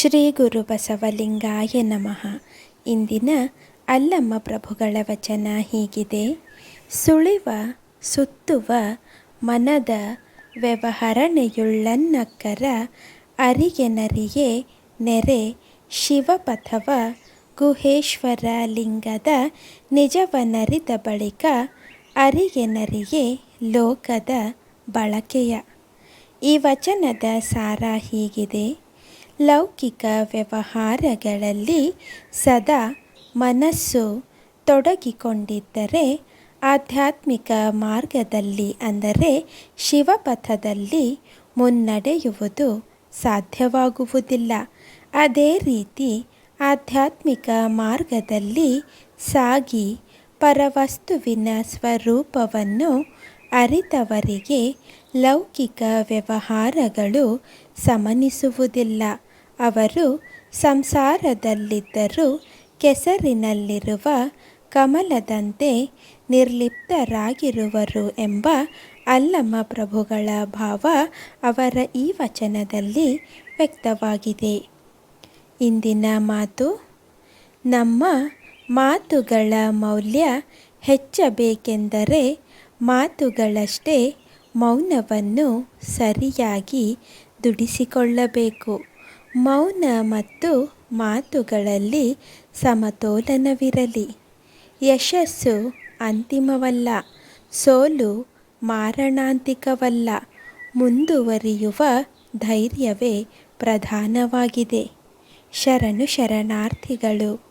ಶ್ರೀ ಗುರು ಬಸವಲಿಂಗಾಯ ನಮಃ. ಇಂದಿನ ಅಲ್ಲಮ್ಮ ಪ್ರಭುಗಳ ವಚನ ಹೀಗಿದೆ. ಸುಳಿವ, ಸುತ್ತುವ, ಮನದ ವ್ಯವಹರಣೆಯುಳ್ಳನ್ನಕ್ಕರ ಅರಿಗೆನರಿಯೇ ನೆರೆ ಶಿವಪಥವ ಗುಹೇಶ್ವರ ಲಿಂಗದ ನಿಜವನರಿದ ಬಳಿಕ ಅರಿಗೆನರಿಯೇ ಲೋಕದ ಬಳಕೆಯ. ಈ ವಚನದ ಸಾರ ಹೀಗಿದೆ. ಲೌಕಿಕ ವ್ಯವಹಾರಗಳಲ್ಲಿ ಸದಾ ಮನಸ್ಸು ತೊಡಗಿಕೊಂಡಿದ್ದರೆ ಆಧ್ಯಾತ್ಮಿಕ ಮಾರ್ಗದಲ್ಲಿ ಅಂದರೆ ಶಿವಪಥದಲ್ಲಿ ಮುನ್ನಡೆಯುವುದು ಸಾಧ್ಯವಾಗುವುದಿಲ್ಲ. ಅದೇ ರೀತಿ ಆಧ್ಯಾತ್ಮಿಕ ಮಾರ್ಗದಲ್ಲಿ ಸಾಗಿ ಪರವಸ್ತುವಿನ ಸ್ವರೂಪವನ್ನು ಅರಿತವರಿಗೆ ಲೌಕಿಕ ವ್ಯವಹಾರಗಳು ಸಮನಿಸುವುದಿಲ್ಲ. ಅವರು ಸಂಸಾರದಲ್ಲಿದ್ದರೂ ಕೆಸರಿನಲ್ಲಿರುವ ಕಮಲದಂತೆ ನಿರ್ಲಿಪ್ತರಾಗಿರುವರು ಎಂಬ ಅಲ್ಲಮ್ಮ ಪ್ರಭುಗಳ ಭಾವ ಅವರ ಈ ವಚನದಲ್ಲಿ ವ್ಯಕ್ತವಾಗಿದೆ. ಇಂದಿನ ಮಾತು, ನಮ್ಮ ಮಾತುಗಳ ಮೌಲ್ಯ ಹೆಚ್ಚಬೇಕೆಂದರೆ ಮಾತುಗಳಷ್ಟೇ ಮೌನವನ್ನು ಸರಿಯಾಗಿ ದುಡಿಸಿಕೊಳ್ಳಬೇಕು. ಮೌನ ಮತ್ತು ಮಾತುಗಳಲ್ಲಿ ಸಮತೋಲನವಿರಲಿ. ಯಶಸ್ಸು ಅಂತಿಮವಲ್ಲ ಸೋಲು ಮಾರಣಾಂತಿಕವಲ್ಲ ಮುಂದುವರಿಯುವ ಧೈರ್ಯವೇ ಪ್ರಧಾನವಾಗಿದೆ. ಶರಣು ಶರಣಾರ್ಥಿಗಳು.